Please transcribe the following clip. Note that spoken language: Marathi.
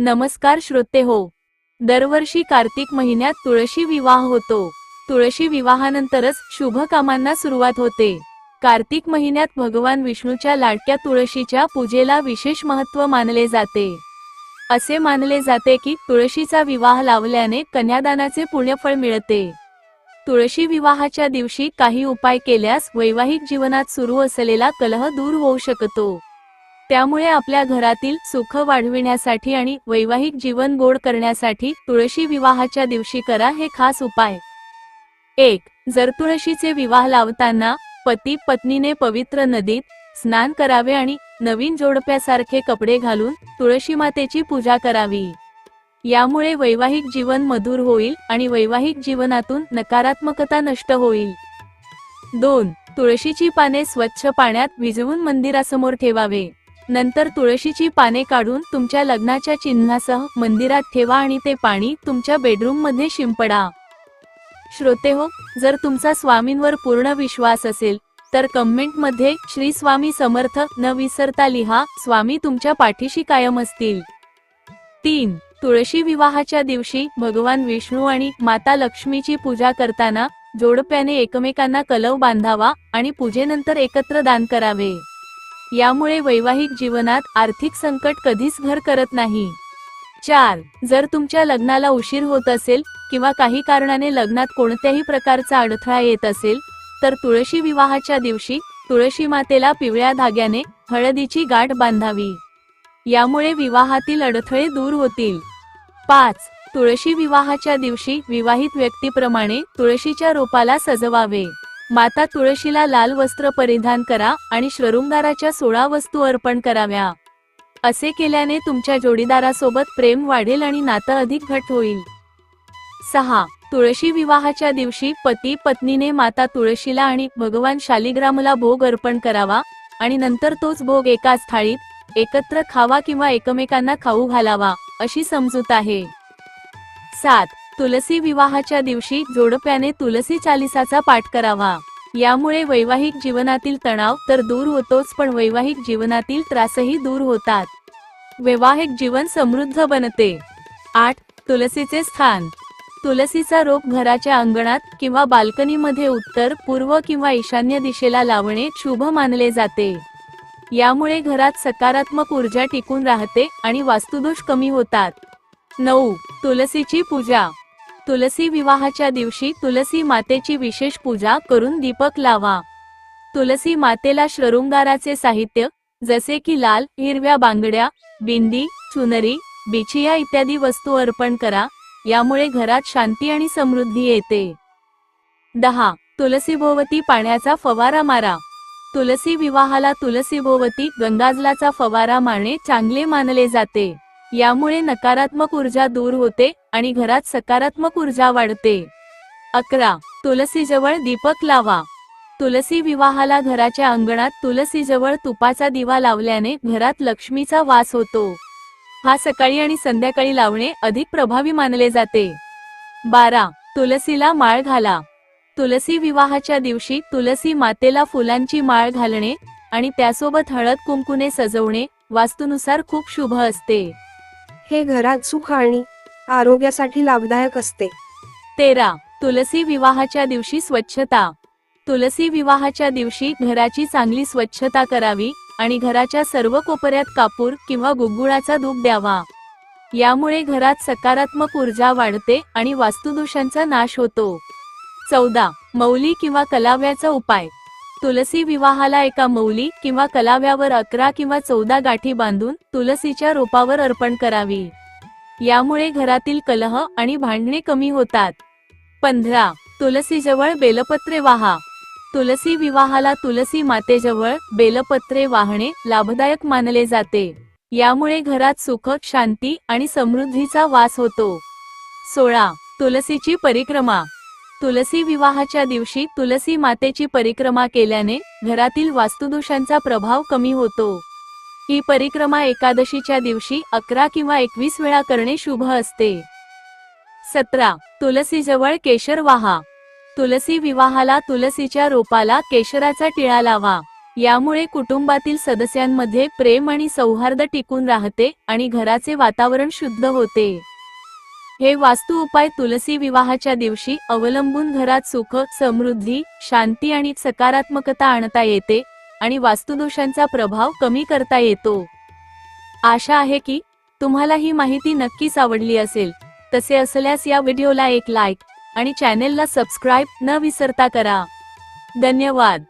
नमस्कार श्रोते हो. दरवर्षी कार्तिक महिन्यात तुळशी विवाह होतो. तुळशी विवाहानंतरच शुभ कामांना सुरुवात होते. कार्तिक महिन्यात भगवान विष्णूच्या लाडक्या तुळशीच्या पूजेला विशेष महत्त्व मानले जाते. असे मानले जाते की तुळशीचा विवाह लावल्याने कन्यादानाचे पुण्यफळ मिळते. तुळशी विवाहाच्या दिवशी काही उपाय केल्यास वैवाहिक जीवनात सुरू असलेला कलह दूर होऊ शकतो. त्यामुळे आपल्या घरातील सुख वाढविण्यासाठी आणि वैवाहिक जीवन गोड करण्यासाठी तुळशी विवाहाच्या दिवशी करा हे खास उपाय. एक जर तुळशीचे विवाह लावताना पती पत्नीने पवित्र नदीत स्नान करावे आणि नवीन जोडप्यासारखे कपडे घालून तुळशी मातेची पूजा करावी. यामुळे वैवाहिक जीवन मधुर होईल आणि वैवाहिक जीवनातून नकारात्मकता नष्ट होईल. दोन तुळशीची पाने स्वच्छ पाण्यात भिजवून मंदिरासमोर ठेवावे. नंतर तुळशीची पाने काढून तुमच्या लग्नाच्या चिन्हासह मंदिरात ठेवा आणि ते पाणी तुमच्या बेडरूममध्ये शिंपडा. श्रोते हो जर तुमचा स्वामींवर पूर्ण विश्वास असेल तर कमेंटमध्ये श्री स्वामी समर्थ न विसरता लिहा स्वामी तुमच्या पाठीशी कायम असतील. तीन तुळशी विवाहाच्या दिवशी भगवान विष्णू आणि माता लक्ष्मीची पूजा करताना जोडप्याने एकमेकांना कलव बांधावा आणि पूजेनंतर एकत्र दान करावे. यामुळे वैवाहिक जीवनात आर्थिक संकट कधीच घर करत नाही. चार जर तुमच्या लग्नाला उशीर होत असेल किंवा काही कारणाने लग्नात कोणत्याही प्रकारचा अडथळा येत असेल तर तुळशी विवाहाच्या दिवशी तुळशी मातेला पिवळ्या धाग्याने हळदीची गाठ बांधावी. यामुळे विवाहातील अडथळे दूर होतील. पाच तुळशी विवाहाच्या दिवशी विवाहित व्यक्तीप्रमाणे तुळशीच्या रोपाला सजवावे. माता तुळशीला लाल वस्त्र परिधान करा आणि शृंगाराच्या सोळा वस्तू अर्पण कराव्या. असे केल्याने तुमच्या जोडीदारासोबत प्रेम वाढेल आणि नातं अधिक घट होईल. सहा. तुळशी विवाहाच्या दिवशी पती पत्नीने माता तुळशीला आणि भगवान शालिग्रामला भोग अर्पण करावा आणि नंतर तोच भोग एकाच थाळीत एकत्र खावा किंवा एकमेकांना खाऊ घालावा अशी समजूत आहे. सात. तुलसी विवाहाच्या दिवशी जोडप्याने तुलसी चालिसाचा पाठ करावा. यामुळे वैवाहिक जीवनातील तणाव तर दूर होतोच पण वैवाहिक जीवनातील त्रासही दूर होतात. वैवाहिक जीवन समृद्ध बनते. आठ तुलसीचे स्थान. तुलसीचा रोप घराच्या अंगणात किंवा बाल्कनीमध्ये उत्तर पूर्व किंवा ईशान्य दिशेला लावणे शुभ मानले जाते. यामुळे घरात सकारात्मक ऊर्जा टिकून राहते आणि वास्तुदोष कमी होतात. नऊ तुलसीची पूजा. तुलसी विवाहाच्या दिवशी तुलसी मातेची विशेष पूजा करून दीपक लावा. तुलसी मातेला शृंगाराचे साहित्य जसे की लाल हिरव्या बांगड्या बिंदी चुनरी बिछिया इत्यादी वस्तू अर्पण करा यामुळे घरात शांती आणि समृद्धी येते. दहा. तुलसीभोवती पाण्याचा फवारा मारा. तुलसी विवाहाला तुलसीभोवती गंगाजलाचा फवारा मारणे चांगले मानले जाते. यामुळे नकारात्मक ऊर्जा दूर होते आणि घरात सकारात्मक ऊर्जा वाढते. अकरा. तुलसीजवळ दीपक लावा. तुलसी विवाहाला घराच्या अंगणात तुलसीजवळ तुपाचा दिवा लावल्याने घरात लक्ष्मीचा वास होतो. हा सकाळी आणि संध्याकाळी लावणे अधिक प्रभावी मानले जाते. बारा. तुलसीला माळ घाला. तुलसी विवाहाच्या दिवशी तुलसी मातेला फुलांची माळ घालणे आणि त्यासोबत हळद कुंकुने सजवणे वास्तुनुसार खूप शुभ असते. हे घरात सुख आणि आरोग्यासाठी लाभदायक असते. तेरा. तुलसी विवाहाच्या दिवशी स्वच्छता. तुलसी विवाहाच्या दिवशी घराची चांगली स्वच्छता करावी आणि घराच्या सर्व कोपऱ्यात कापूर किंवा गुग्गुळाचा धूप द्यावा. यामुळे घरात सकारात्मक ऊर्जा वाढते आणि वास्तुदोषांचा नाश होतो. चौदा. मौली किंवा कलाव्याचा उपाय. तुलसी विवाहाला एका मौली किंवा कलाव्यावर अकरा किंवा चौदा गाठी बांधून तुलसीच्या रोपावर अर्पण करावी. यामुळे घरातील कलह आणि भांडणे कमी होतात. पंधरा. तुलसीजवळ बेलपत्रे वाहा. तुलसी विवाहाला तुलसी मातेजवळ बेलपत्रे वाहणे लाभदायक मानले जाते. यामुळे घरात सुख शांती आणि समृद्धीचा वास होतो. सोळा. तुलसीची परिक्रमा. तुलसी विवाहाच्या दिवशी तुलसी मातेची परिक्रमा केल्याने घरातील वास्तुदोषांचा प्रभाव कमी होतो. ही परिक्रमा एकादशीच्या दिवशी अकरा किंवा एकवीस वेळा करणे शुभ असते. सतरा. तुलसीजवळ केशर वाहा. तुलसी विवाहाला तुलसीच्या रोपाला केशराचा टिळा लावा. यामुळे कुटुंबातील सदस्यांमध्ये प्रेम आणि सौहार्द टिकून राहते आणि घराचे वातावरण शुद्ध होते. हे वास्तू उपाय तुलसी विवाहाच्या दिवशी अवलंबून घरात सुख समृद्धी शांती आणि सकारात्मकता आणता येते आणि वास्तुदोषांचा प्रभाव कमी करता येतो. आशा आहे की तुम्हाला ही माहिती नक्कीच आवडली असेल. तसे असल्यास या व्हिडिओला एक लाईक आणि चॅनेलला सबस्क्राईब न विसरता करा. धन्यवाद.